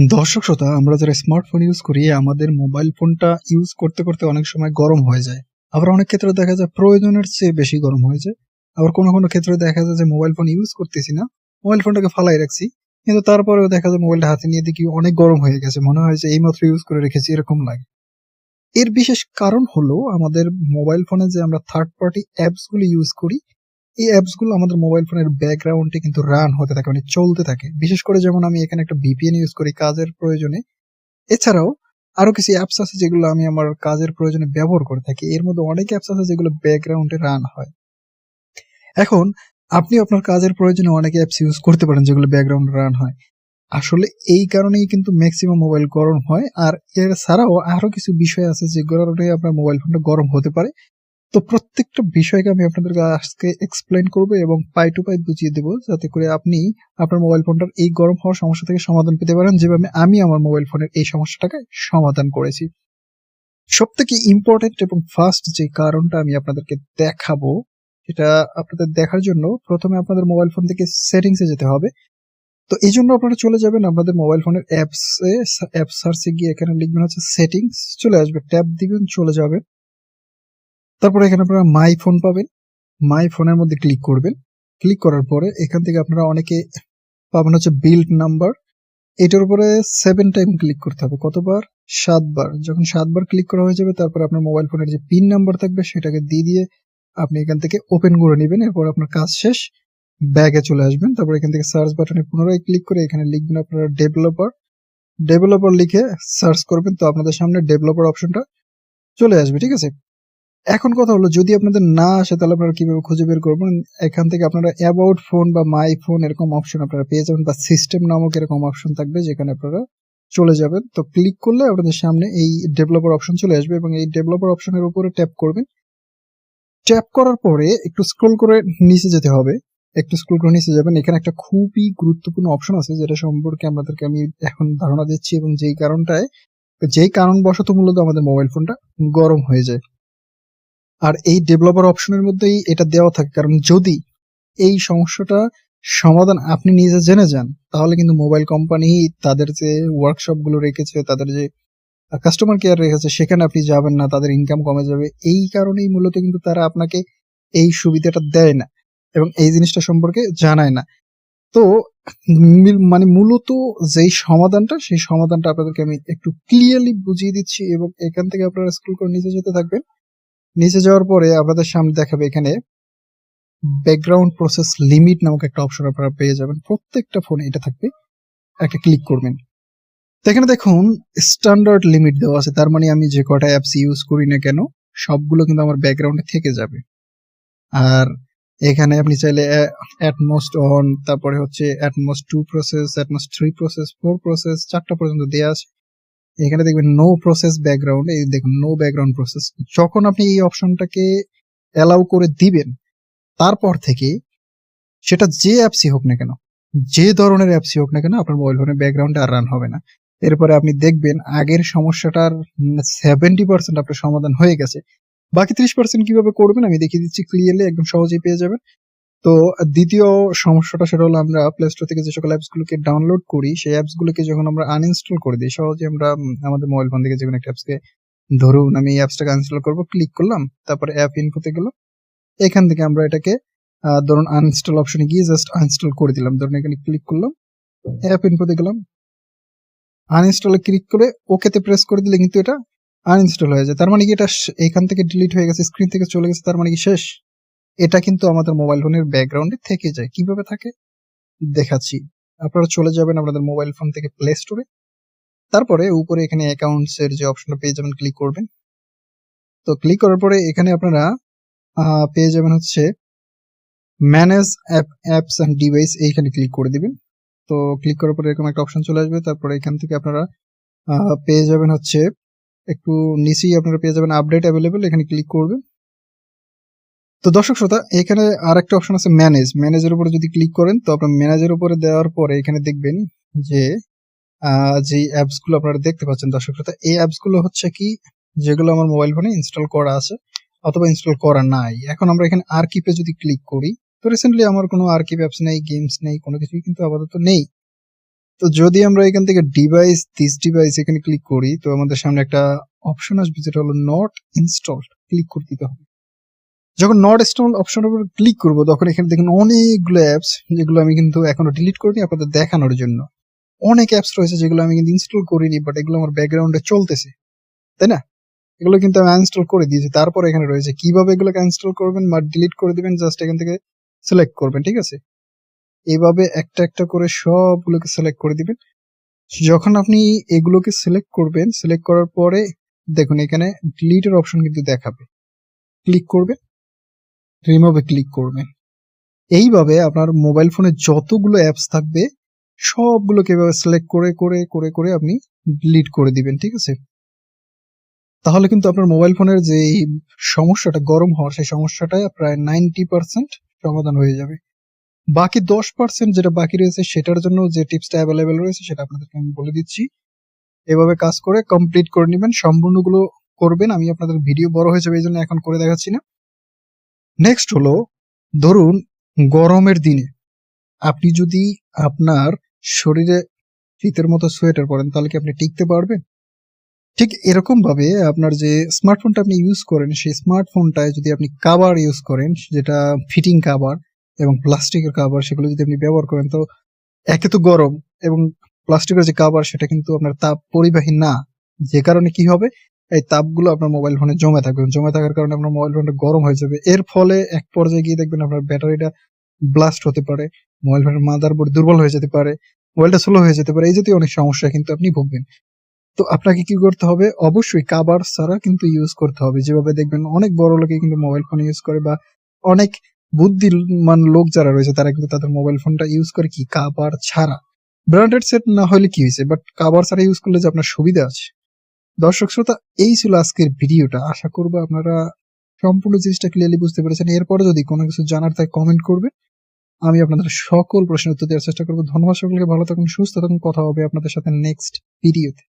দর্শক শ্রোতা, আমরা যারা স্মার্টফোন ইউজ করি, আমাদের মোবাইল ফোনটা ইউজ করতে করতে অনেক সময় গরম হয়ে যায়। আবার অনেক ক্ষেত্রে দেখা যায় প্রয়োজনের চেয়ে বেশি গরম হয়ে যায়। আবার কোনো কোনো ক্ষেত্রে দেখা যায় যে মোবাইল ফোন ইউজ করতেছি না মোবাইল ফোনটাকে ফালাই রাখছি। কিন্তু তারপরেও দেখা যায় মোবাইলটা হাতে নিয়ে দেখি অনেক গরম হয়ে গেছে, মনে হয় যে এইমাত্র ইউজ করে রেখেছি, এরকম লাগে। এর বিশেষ কারণ হলো আমাদের মোবাইল ফোনে যে আমরা থার্ড পার্টি অ্যাপসগুলো ইউজ করি এই অ্যাপসগুলো আমাদের মোবাইল ফোনের ব্যাকগ্রাউন্ডে কিন্তু রান হতে থাকে মানে চলতে থাকে। বিশেষ করে যেমন আমি এখানে একটা ভিপিএন ইউজ করি কাজের প্রয়োজনে। এছাড়াও আরও কিছু অ্যাপস আছে যেগুলো আমি আমার কাজের প্রয়োজনে ব্যবহার করে থাকি। এর মধ্যে অনেক অ্যাপস আছে যেগুলো ব্যাকগ্রাউন্ডে রান হয়। এখন আপনি আপনার কাজের প্রয়োজনে অনেক অ্যাপস ইউজ করতে পারেন যেগুলো ব্যাকগ্রাউন্ডে রান হয়। আসলে এই কারণেই কিন্তু ম্যাক্সিমাম মোবাইল গরম হয়। আর এর ছাড়াও আরও কিছু বিষয় আছে যেগুলোর আপনার মোবাইল ফোনটা গরম হতে পারে। তো প্রত্যেকটা বিষয়কে আমি আপনাদেরকে আজকে এক্সপ্লেন করব এবং পাই টু পাই বুঝিয়ে দেবো যাতে করে আপনি আপনার মোবাইল ফোনটার এই গরম হওয়ার সমস্যা থেকে সমাধান পেতে পারেন, যেভাবে আমি আমার মোবাইল ফোনের এই সমস্যাটাকে সমাধান করেছি। সব থেকে ইম্পর্টেন্ট এবং ফার্স্ট যে কারণটা আমি আপনাদেরকে দেখাবো, সেটা আপনাদের দেখার জন্য প্রথমে আপনাদের মোবাইল ফোন থেকে সেটিংসে যেতে হবে। তো এই জন্য আপনারা চলে যাবেন আপনাদের মোবাইল ফোনের অ্যাপস অ্যাপ সার্চে গিয়ে এখানে লিখবেন হচ্ছে সেটিংস চলে আসবে ট্যাব দিবেন, চলে যাবেন। তারপরে এখানে আপনারা মাই ফোন পাবেন। মাই ফোনের মধ্যে ক্লিক করবেন। ক্লিক করার পরে এখান থেকে আপনারা অনেকে পাবেন হচ্ছে বিল্ড নাম্বার এটার উপরে সেভেন টাইম ক্লিক করতে হবে। কতবার? সাতবার। যখন সাতবার ক্লিক করা হয়ে যাবে, তারপরে আপনার মোবাইল ফোনের যে পিন নাম্বার থাকবে, সেটাকে দিয়ে দিয়ে আপনি এখান থেকে ওপেন করে নেবেন। এরপর আপনার কাজ শেষ। ব্যাগে চলে আসবেন। তারপর এখান থেকে সার্চ বাটনে পুনরায় ক্লিক করে এখানে লিখবেন আপনারা ডেভেলপার ডেভেলপার লিখে সার্চ করবেন। তো আপনাদের সামনে ডেভেলপার অপশনটা চলে আসবে। ঠিক আছে? এখন কথা হলো, যদি আপনাদের না আসে, তাহলে আপনারা কীভাবে খুঁজে বের করবেন? এখান থেকে আপনারা অ্যাবাউট ফোন বা মাই ফোন এরকম অপশন আপনারা পেয়ে যাবেন বা সিস্টেম নামক এরকম অপশন থাকবে যেখানে আপনারা চলে যাবেন। তো ক্লিক করলে আপনাদের সামনে এই ডেভেলপার অপশন চলে আসবে এবং এই ডেভেলপার অপশনের উপরে ট্যাপ করবেন। ট্যাপ করার পরে একটু স্ক্রল করে নিচে যেতে হবে। একটু স্ক্রল করে নিচে যাবেন। এখানে একটা খুবই গুরুত্বপূর্ণ অপশন আছে, যেটা সম্পর্কে আপনাদেরকে আমি এখন ধারণা দিচ্ছি এবং যেই কারণটায়, যেই কারণবশত মূলত আমাদের মোবাইল ফোনটা গরম হয়ে যায়। আর এই ডেভেলপার অপশনের মধ্যেই এটা দেওয়া থাকে। কারণ যদি এই সমস্যাটা সমাধান আপনি নিজে জেনে যান, তাহলে কিন্তু মোবাইল কোম্পানি তাদের যে ওয়ার্কশপগুলো রেখেছে, তাদের যে কাস্টমার কেয়ার রেখেছে, সেখানে আপনি যাবেন না, তাদের ইনকাম কমে যাবে। এই কারণেই মূলত কিন্তু তারা আপনাকে এই সুবিধাটা দেয় না এবং এই জিনিসটা সম্পর্কে জানায় না। তো মানে মূলত যেই সমাধানটা, সেই সমাধানটা আপনাদেরকে আমি একটু ক্লিয়ারলি বুঝিয়ে দিচ্ছি এবং এখান থেকে আপনারা স্কুল করে নিচে যেতে থাকবেন। নিচে যাওয়ার পরে আপনাদের সামনে দেখাবে এখানে ব্যাকগ্রাউন্ড প্রসেস লিমিট নামক একটা অপশন আপনারা পেয়ে যাবেন। প্রত্যেকটা ফোনে এটা থাকবে। একটা ক্লিক করবেন। তো এখানে দেখুন স্ট্যান্ডার্ড লিমিট দেওয়া আছে। তার মানে আমি যে কটা অ্যাপস ইউজ করি না কেন, সবগুলো কিন্তু আমার ব্যাকগ্রাউন্ডে থেকে যাবে। আর এখানে আপনি চাইলে অ্যাটমোস্ট অন তারপরে হচ্ছে at most two process at most three process four process চারটা পর্যন্ত দেওয়া আছে। এখানে দেখবেন নো প্রসেস ব্যাকগ্রাউন্ড এই দেখুন নো ব্যাকগ্রাউন্ড প্রসেস যখন আপনি এই অপশনটাকে অ্যালাউ করে দিবেন, তারপর থেকে সেটা যে অ্যাপসই হোক না কেন, যে ধরনের অ্যাপসই হোক না কেন, আপনার মোবাইল ফোনের ব্যাকগ্রাউন্ডে আর রান হবে না। এরপরে আপনি দেখবেন আগের সমস্যাটার সেভেন্টি পার্সেন্ট আপনার সমাধান হয়ে গেছে। বাকি ত্রিশ পার্সেন্ট কীভাবে করবেন আমি দেখিয়ে দিচ্ছি ক্লিয়ারলি একদম সহজেই পেয়ে যাবেন। তো দ্বিতীয় সমস্যাটা সেটা হলো আমরা প্লে স্টোর থেকে যে সকল অ্যাপস গুলোকে ডাউনলোড করি, সেই অ্যাপস গুলোকে যখন আমরা আনইনস্টল করে দিই, সহজে আমরা আমাদের মোবাইল ফোন থেকে যে কোনো একটা অ্যাপসকে ধরুন আমি এই অ্যাপসটাকে আনইনস্টল করব ক্লিক করলাম, তারপরে অ্যাপ ইনফোতে গেল। এখান থেকে আমরা এটাকে ধরুন আনইনস্টল অপশনে গিয়ে জাস্ট আনইনস্টল করে দিলাম। ধরুন এখানে ক্লিক করলাম অ্যাপ ইনফোতে গেলাম। আনইনস্টলে ক্লিক করে ওকেতে প্রেস করে দিলে কিন্তু এটা আনইনস্টল হয়ে যায়। তার মানে কি এটা এখান থেকে ডিলিট হয়ে গেছে স্ক্রিন থেকে চলে গেছে, তার মানে কি শেষ? এটা কিন্তু আমাদের মোবাইল ফোনের ব্যাকগ্রাউন্ডে থেকে যায়। কীভাবে থাকে? দেখাচ্ছি। আপনারা চলে যাবেন আপনাদের মোবাইল ফোন থেকে প্লে স্টোরে তারপরে উপরে এখানে অ্যাকাউন্টস এর যে অপশনটা পেয়ে যাবেন ক্লিক করবেন। তো ক্লিক করার পরে এখানে আপনারা পেয়ে যাবেন হচ্ছে manage app apps and device এইখানে ক্লিক করে দিবেন। তো ক্লিক করার পরে এরকম একটা অপশন চলে আসবে। তারপরে এখান থেকে আপনারা পেয়ে যাবেন হচ্ছে একটু নিচেই আপনারা পেয়ে যাবেন আপডেট অ্যাভেলেবেল এখানে ক্লিক করবেন। তো দর্শক শ্রোতা, এখানে আর একটা অপশন আছে ম্যানেজ ম্যানেজের উপরে যদি ক্লিক করেন, তো আপনার ম্যানেজের উপরে দেওয়ার পরে এখানে দেখবেন যে যে অ্যাপসগুলো আপনারা দেখতে পাচ্ছেন দর্শক শ্রোতা, এই অ্যাপসগুলো হচ্ছে কি, যেগুলো আমার মোবাইল ফোনে ইনস্টল করা আছে অথবা ইনস্টল করা নাই। এখন আমরা এখানে আর্কিপে যদি ক্লিক করি, তো রিসেন্টলি আমার কোনো আর্কিপ অ্যাপস নেই গেমস নেই, কোনো কিছুই কিন্তু আপাতত নেই। তো যদি আমরা এখান থেকে ডিভাইস দিস ডিভাইস এখানে ক্লিক করি, তো আমাদের সামনে একটা অপশন আসবে, যেটা হলো নট ইনস্টল ক্লিক করে দিতে হবে। যখন নট ইনস্টল অপশনের উপর ক্লিক করব, তখন এখানে দেখুন অনেকগুলো অ্যাপস যেগুলো আমি কিন্তু এখনও ডিলিট করিনি আপনাদের দেখানোর জন্য। অনেক অ্যাপস রয়েছে যেগুলো আমি কিন্তু ইনস্টল করিনি বাট এগুলো আমার ব্যাকগ্রাউন্ডে চলতেছে। তাই না? এগুলো কিন্তু আমি আনইনস্টল করে দিয়েছি। তারপর এখানে রয়েছে কীভাবে এগুলোকে ইনস্টল করবেন বা ডিলিট করে দিবেন জাস্ট এখান থেকে সিলেক্ট করবেন, ঠিক আছে? এইভাবে একটা একটা করে সবগুলোকে সিলেক্ট করে দিবেন। যখন আপনি এগুলোকে সিলেক্ট করবেন সিলেক্ট করার পরে দেখুন এখানে ডিলিটের অপশন কিন্তু দেখাবে। ক্লিক করবেন। রিমুভে ক্লিক করবেন। এইভাবে আপনার মোবাইল ফোনে যতগুলো অ্যাপস থাকবে, সবগুলোকে এভাবে সিলেক্ট করে করে করে করে আপনি ডিলিট করে দিবেন, ঠিক আছে? তাহলে কিন্তু আপনার মোবাইল ফোনের যে সমস্যাটা গরম হওয়ার, সেই সমস্যাটা প্রায় নাইনটি পার্সেন্ট সমাধান হয়ে যাবে। বাকি দশ পার্সেন্ট যেটা বাকি রয়েছে, সেটার জন্য যে টিপসটা অ্যাভেলেবেল রয়েছে, সেটা আপনাদেরকে আমি বলে দিচ্ছি। এভাবে কাজ করে কমপ্লিট করে নেবেন, সম্পূর্ণগুলো করবেন। আমি আপনাদের ভিডিও বড় হয়ে যাবে, এই জন্য এখন করে দেখাচ্ছি না। নেক্সট হলো, ধরুন গরমের দিনে আপনি যদি আপনার শরীরে শীতের মতো সোয়েটার পরেন, তাহলে কি আপনি টিকতে পারবেন? ঠিক এরকম ভাবে আপনার যে স্মার্টফোনটা আপনি ইউজ করেন, সেই স্মার্টফোনটায় যদি আপনি কাভার ইউজ করেন, যেটা ফিটিং কাভার এবং প্লাস্টিকের কাভার সেগুলো যদি আপনি ব্যবহার করেন, তো একে তো গরম এবং প্লাস্টিকের যে কাভার সেটা কিন্তু আপনার তাপ পরিবাহী না। যে কারণে কি হবে? এই তাপগুলো আপনার মোবাইল ফোনে জমে থাকবে জমে থাকার কারণে আপনার মোবাইল ফোনটা গরম হয়ে যাবে। এর ফলে এক পর্যায়ে গিয়ে দেখবেন আপনার ব্যাটারিটা ব্লাস্ট হতে পারে। মোবাইল ফোনের মাদারবোর্ড দুর্বল হয়ে যেতে পারে। মোবাইলটা স্লো হয়ে যেতে পারে। এই জাতীয় অনেক সমস্যা কিন্তু আপনি ভুগবেন। তো আপনাকে কি করতে হবে? অবশ্যই কাবার ছাড়া কিন্তু ইউজ করতে হবে। যেভাবে দেখবেন অনেক বড় লোকে কিন্তু মোবাইল ফোন ইউজ করে বা অনেক বুদ্ধিমান লোক যারা রয়েছে, তারা কিন্তু তাদের মোবাইল ফোনটা ইউজ করে কি? কাবার ছাড়া। ব্র্যান্ডেড সেট না হলে কি হয়েছে? বাট কাবার ছাড়া ইউজ করলে যে আপনার সুবিধা আছে। দর্শক শ্রোতা, এই ছিল আজকের ভিডিওটা। আশা করব আপনারা সম্পূর্ণ জিনিসটা ক্লিয়ারলি বুঝতে পেরেছেন। এরপরে যদি কোনো কিছু জানার তাই কমেন্ট করবেন। আমি আপনাদের সকল প্রশ্নের উত্তর দেওয়ার চেষ্টা করব। ধন্যবাদ সকলকে। ভালো থাকুন, সুস্থ থাকুন। কথা হবে আপনাদের সাথে নেক্সট ভিডিওতে